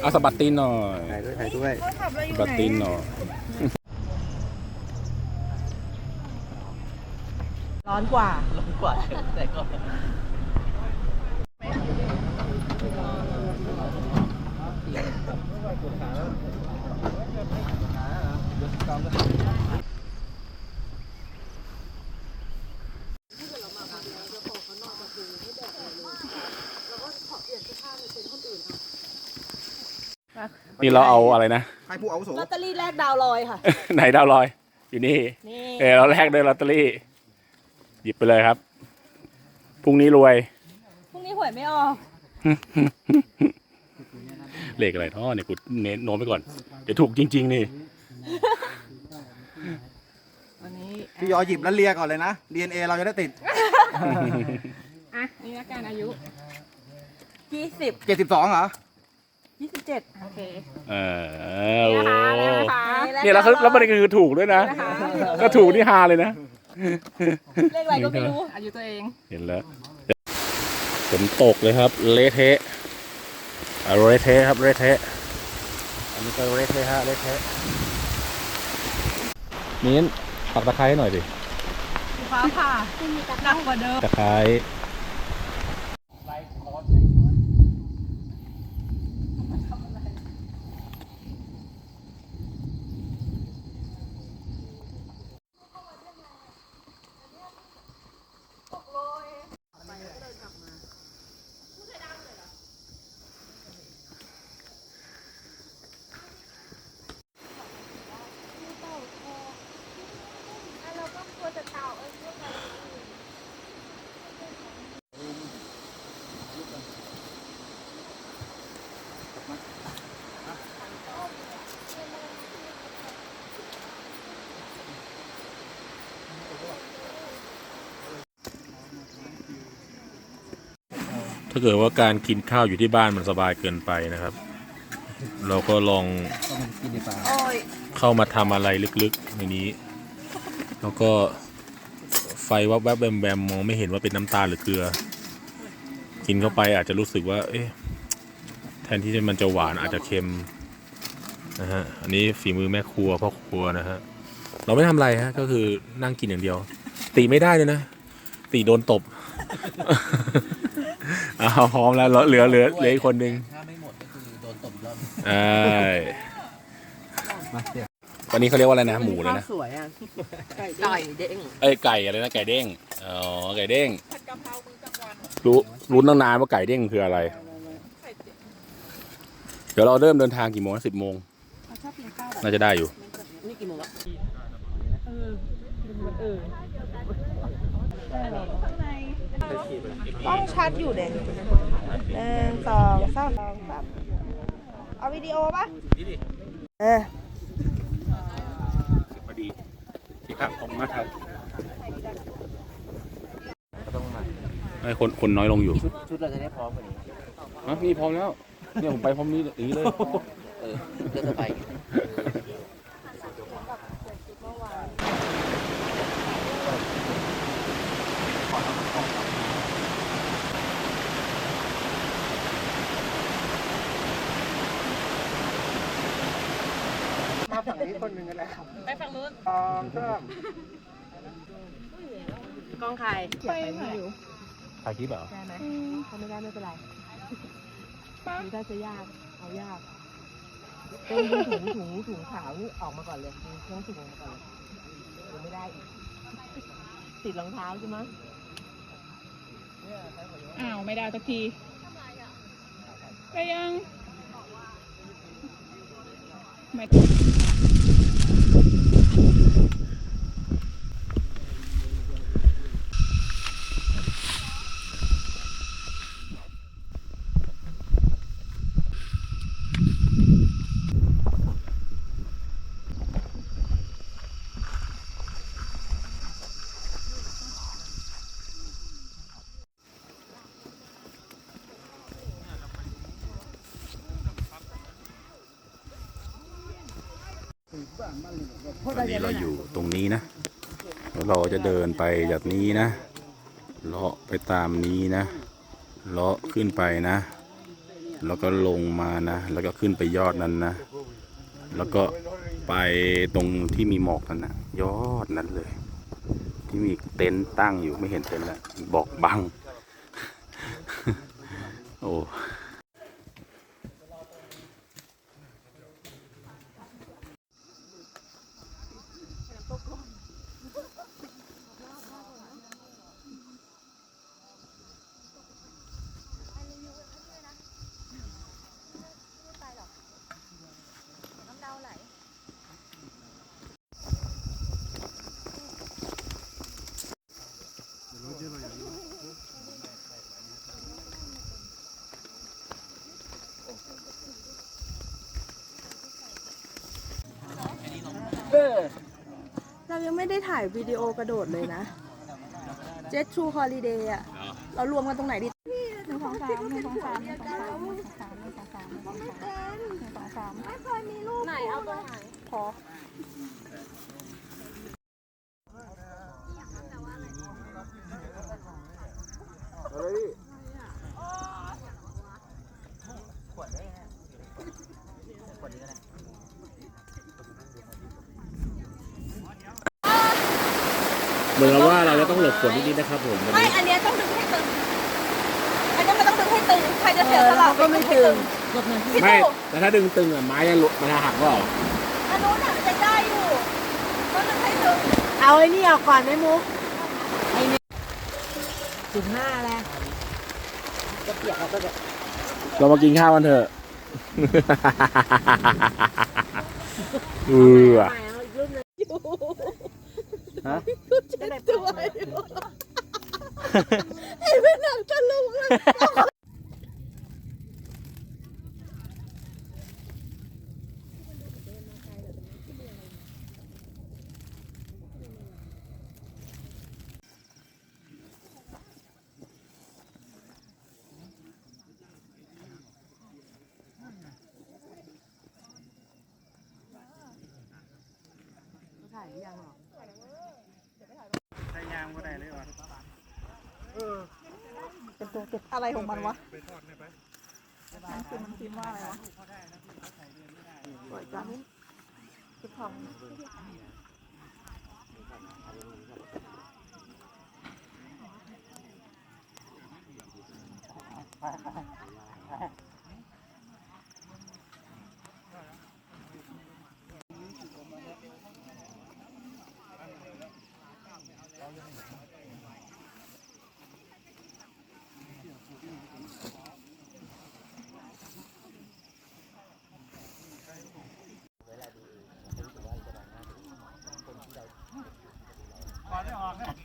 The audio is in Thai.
เอาสะบัดตีนหน่อยถ่ายด้วยถ่ายด้วยเขาขับอะไรอสะยู่บัดไหนตีนหน่อย ร้อนกว่ากว่าแต่ก็ นี่เราเอาอะไรนะ ให้ผู้อาวุโสลอตเตอรี่แรกดาวลอยค่ะ ไหนดาวลอย อยู่นี่ นี่ เออเราแลกด้วยลอตเตอรี่ หยิบไปเลยครับพรุ่งนี้รวย พรุ่งนี้หวยไม่ออก เลขอะไรท่อเนี่ยกูเน้นโน้มไปก่อน เดี๋ยวถูกจริง ๆ นี่ วันนี้พี่ยอหยิบแล้วเลียก่อนเลยนะ DNA เราจะได้ติด อะนี่ละกันอายุยี่สิบ 72เหรอยี่สิบ เจ็ดโอเคเออโอ้นะคะเนี่ยแล้วเขาแล้วประเด็นคือถูกด้วยนะ นะคะก็ถูกนี่ฮาเลยนะ เลขอะไรก็ไม่รู้อายุตัวเอง เห็นแล้วฝนตกเลยครับ เละเทะอะเละเทะครับเละเทะอันนี้ก็เละเทะฮะเละเทะมิ้นปักตะไคร้ให้หน่อยดิฟ้าผ่าหนักกว่าเดิมตะไคร้ ถ้าเกิดว่าการกินข้าวอยู่ที่บ้านมันสบายเกินไปนะครับ เราก็ลองกินในป่าโอ้ยเข้ามาทำอะไรลึกๆในนี้ แล้วก็ไฟวับแวบแบมแบมๆมองไม่เห็นว่าเป็นน้ำตาลหรือเกลือ กินเข้าไปอาจจะรู้สึกว่า เอ๊ะแทนที่มันจะหวานอาจจะเค็มนะฮะอันนี้ฝีมือแม่ครัวพ่อครัวนะฮะเราไม่ทำอะไรฮะก็คือนั่งกินอย่างเดียว ตีไม่ได้เลยนะตีโดนตบ อ้าวพร้อมแล้วเหลือเหลือเหลืออีกคนนึงถ้าไม่หมดก็คือโดนตบอีกรอบใช่มาเดี๋ยววันนี้เขาเรียกว่าอะไรนะหมูเลยนะ สวยอะไก่ไก่เด้งเอ้ยไก่อะไรนะไก่เด้งอ๋อไก่เด้งรู้รู้ตั้งนานว่าไก่เด้งคืออะไร เดี๋ยวเราเริ่มเดินทางกี่โมงสิบโมงชอบกินข้าวแบบน่าจะได้อยู่นี่กี่โมงละเออมันเออ ต้องชัดอยู่เด่นหนึ่งสองสามสามเอาวิดีโอป่ะเออพอดีครับขอบคุณมากครับก็ต้องมาให้คนคนน้อยลงอยู่ ชุดชุดเราจะได้พร้อมกว่านี้อะนี่พร้อมแล้ว เนี่ยผมไปพร้อมนี้อย่างนี้เลย เออก็จะไป งนี้คนหนึ่งกันแล้วไปฝั่งนู้นสองสามกล้องใครไปไหนอยู่ถ่ายคลิปเหรอได้ไหมถ้าไม่ได้ไม่เป็นไรนี่ถ้าจะยาก เอายากเต้นถุงถุงถุงขาวนี่ออกมาก่อนเลยดึงเครื่องถุงออกมาก่อนเลยยังไม่ได้อีก ติดรองเท้าใช่ไหมอ้าวไม่ได้สักทีไปยังไม่ ตอนนี้เราอยู่ตรงนี้นะแล้วเราจะเดินไปจากนี้นะเลาะไปตามนี้นะเลาะขึ้นไปนะ แล้วก็ลงมานะ แล้วก็ขึ้นไปยอดนั้นนะ แล้วก็ไปตรงที่มีหมอกนั่นนะยอดนั้นเลย ที่มีเต็นท์ตั้งอยู่ไม่เห็นเต็นท์แล้วบอกบัง โอ้ ยังไม่ได้ถ่ายวิดีโอกระโดดเลยนะ เจ็ตทูฮอลิเดย์อะเรารวมกันตรงไหนดีหนึ่งสองสามหนึ่งสองสามหนึ่งสองสามหนึ่งสองสามหนึ่งสองสามหนึ่งสองสามหนึ่งสองสามไม่เคยมีรูปไหนเอาตรงไหนพอ เหมือนกับว่าเราจะต้องหลบฝนนิดๆนะครับผมวันไม่ นี้อันเนี้ยต้องดึงให้ตึง อันเนี้ยมันต้องดึงให้ตึง ใครจะเสียสละก็ไม่ตึงพี่ไม่ตู่แต่ถ้าดึงตึงอะไม้จะหลุดมันจะหักก็อันนู้นอะมันจะได้อยู่ก็ดึงให้ตึง เอาไอ้นี่ออกก่อนไหมมุกไอ้นี่สิบห้าแล้วก็เปียกแล้วก็จะเรามากินข้าวกันเถอะ เออเอาอีกรูปหนึง ฮะได้ตัวไอ้เป็นหนังตะลุงเลยถ่า ยหรือยังหรออะไรของมันวะมันคือมันพิมพ์ว่าอะไรวะสวยจังคือง